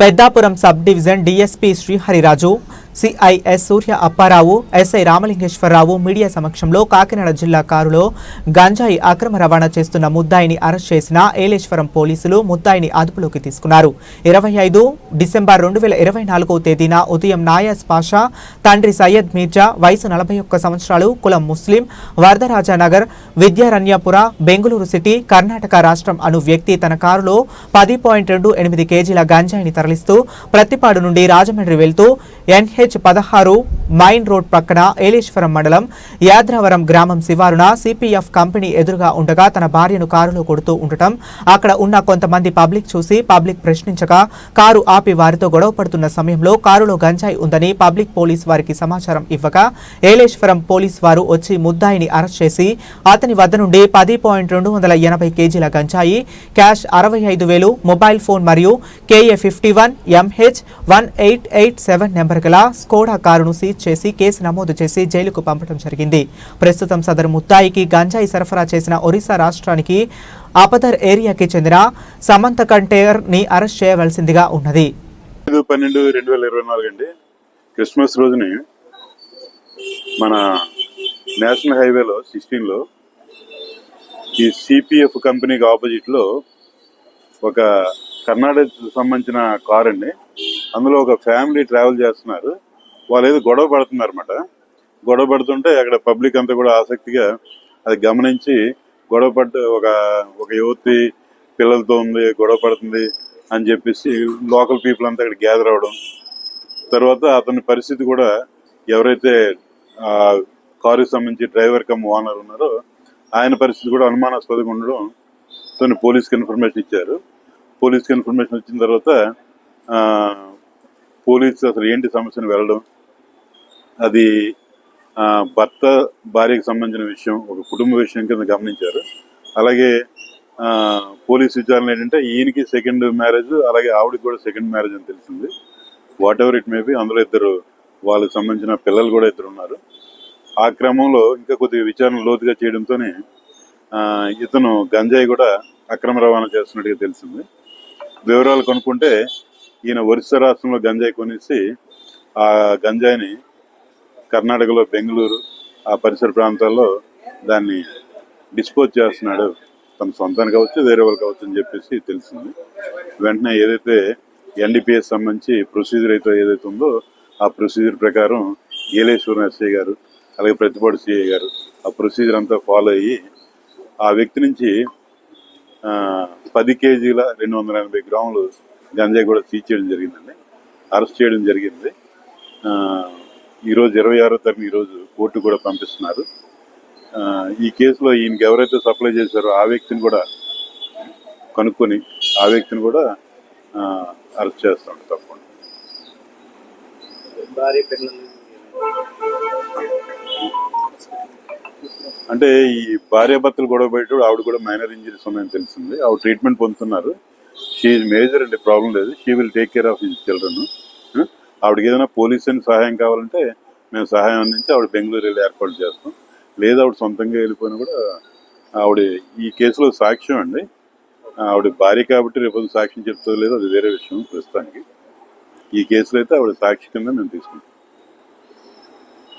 Peddapuram sub division DSP Srihariraju CIs Surya Apparao SI Ramalingeswararao media సమక్షంలో కాకినాడ జిల్లా కారులో గంజాయి అక్రమ రవాణా చేస్తున్న ముద్దాయిని అరెస్ట్ చేసిన ఏలేశ్వరం పోలీసులు ముద్దాయిని అదుపులోకి తీసుకున్నారు. ఇరవై ఐదు డిసెంబర్ రెండు వేల ఇరవై నాలుగవ తేదీన ఉదయం నాయాస్ పాషా తండ్రి సయ్యద్ మీర్జా వయసు నలభై ఒక్క సంవత్సరాలు కులం ముస్లిం వరదరాజానగర్ విద్యారణ్యపుర బెంగళూరు సిటీ కర్ణాటక రాష్ట్రం అను వ్యక్తి తన కారులో పది పాయింట్ రెండు ఎనిమిది కేజీల గంజాయిని తరలిస్తూ ప్రత్తిపాడు నుండి రాజమండ్రి వెళ్తూ హెచ్ పదహారు మైన్ రోడ్ పక్కన ఏలేశ్వరం మండలం యాద్రవరం గ్రామం శివారున సిపిఎఫ్ కంపెనీ ఎదురుగా ఉండగా తన భార్యను కారులో కొడుతూ ఉండటం. అక్కడ ఉన్న కొంతమంది పబ్లిక్ చూసి పబ్లిక్ ప్రశ్నించగా కారు ఆపి వారితో గొడవ పడుతున్న సమయంలో కారులో గంజాయి ఉందని పబ్లిక్ పోలీస్ వారికి సమాచారం ఇవ్వగా ఏలేశ్వరం పోలీస్ వారు వచ్చి ముద్దాయిని అరెస్ట్ చేసి అతని వద్ద నుండి పది పాయింట్ రెండు వందల ఎనభై కేజీల గంజాయి క్యాష్ అరవై ఐదు వేలు మొబైల్ ఫోన్ మరియు KA fifty one MH one eight eight seven number గల స్కోడా కారును సీజ్ చేసి కేసు నమోదు చేసి జైలుకు పంపడం జరిగింది. ప్రస్తుతం సదరు ముత్తాయికి గంజాయి సరఫరా చేసిన ఒరిస్సా రాష్ట్రానికి ఆపదర్ ఏరియాకి చెందిన సమంత కంటేర్ని అరెస్ట్ చేయవలసిందిగా ఉన్నది. పన్నెండు రెండు వేల ఇరవై నాలుగు అండి. క్రిస్మస్ రోజుని మన నేషనల్ హైవేలో సిక్స్టీన్లో ఈ సిపిఎఫ్ కంపెనీకి ఆపోజిట్లో ఒక కర్ణాటక సంబంధించిన కార్ అండి. అందులో ఒక ఫ్యామిలీ ట్రావెల్ చేస్తున్నారు. వాళ్ళు ఏదో గొడవ పడుతున్నారన్నమాట. గొడవ పడుతుంటే అక్కడ పబ్లిక్ అంతా కూడా ఆసక్తిగా అది గమనించి గొడవ పడ్డ ఒక ఒక యువతి పిల్లలతో ఉంది గొడవ పడుతుంది అని చెప్పేసి లోకల్ పీపుల్ అంతా అక్కడ గ్యాదర్ అవడం తర్వాత అతని పరిస్థితి కూడా ఎవరైతే కారు కారుకి సంబంధించి డ్రైవర్ కమ్ ఓనర్ ఉన్నారో ఆయన పరిస్థితి కూడా అనుమానాస్పదంగా ఉండడం తను పోలీస్కి ఇన్ఫర్మేషన్ ఇచ్చారు. పోలీస్కి ఇన్ఫర్మేషన్ వచ్చిన తర్వాత ఆ, పోలీస్ అసలు ఏంటి సమస్యను వెళ్ళడం? అది భర్త భార్యకు సంబంధించిన విషయం ఒక కుటుంబ విషయం కింద గమనించారు. అలాగే పోలీస్ విచారణ ఏంటంటే ఈయనకి సెకండ్ మ్యారేజ్ అలాగే ఆవిడకి కూడా సెకండ్ మ్యారేజ్ అని తెలిసింది. Whatever it may be అందులో ఇద్దరు వాళ్ళకి సంబంధించిన పిల్లలు కూడా ఇద్దరు ఉన్నారు. ఆ క్రమంలో ఇంకా కొద్దిగా విచారణ లోతుగా చేయడంతోనే ఇతను గంజాయి కూడా అక్రమ రవాణా చేస్తున్నట్టుగా తెలిసింది. వివరాలు కనుక్కుంటే ఈయన ఒరిస్సా రాష్ట్రంలో గంజాయి కొనేసి ఆ గంజాయిని కర్ణాటకలో బెంగళూరు ఆ పరిసర ప్రాంతాల్లో దాన్ని డిస్పోజ్ చేస్తున్నాడు. తన సొంతానికి కావచ్చు వేరే వాళ్ళు కావచ్చు అని చెప్పేసి తెలిసింది. వెంటనే ఏదైతే ఎన్డీపీఎస్ సంబంధించి ప్రొసీజర్ అయితే ఏదైతే ఉందో ఆ ప్రొసీజర్ ప్రకారం ఏలేశ్వరం ఎస్ఐ గారు అలాగే ప్రతిపాడు సిఐ గారు ఆ ప్రొసీజర్ అంతా ఫాలో అయ్యి ఆ వ్యక్తి నుంచి పది కేజీల రెండు వందల ఎనభై గ్రాములు గంజాయి కూడా సీజ్ చేయడం జరిగిందండి. అరెస్ట్ చేయడం జరిగింది. ఈరోజు ఇరవై ఆరో తారీఖు ఈరోజు కోర్టు కూడా పంపిస్తున్నారు. ఈ కేసులో ఈయనకి ఎవరైతే సప్లై చేశారో ఆ వ్యక్తిని కూడా కనుక్కొని ఆ వ్యక్తిని కూడా అరెస్ట్ చేస్తాం తప్పకుండా. అంటే ఈ భార్యాభర్తలు గొడవ బయట ఆవిడ కూడా మైనర్ ఇంజరీస్ ఉన్నాయని తెలిసింది. ఆవిడ ట్రీట్మెంట్ పొందుతున్నారు. షీ మేజర్ అండి ప్రాబ్లం లేదు. She will take care of his children ఆవిడకి ఏదైనా పోలీస్ అని సహాయం కావాలంటే మేము సహాయం అందించి ఆవిడ బెంగళూరు వెళ్ళి ఏర్పాటు చేస్తాం. లేదా ఆవిడ సొంతంగా వెళ్ళిపోయినా కూడా ఆవిడ ఈ కేసులో సాక్ష్యం అండి. ఆవిడ భార్య కాబట్టి రేపు సాక్ష్యం చెప్తుందో లేదో అది వేరే విషయం ప్రస్తుతానికి. ఈ కేసులో అయితే ఆవిడ సాక్షి కింద మేము తీసుకుంటాం.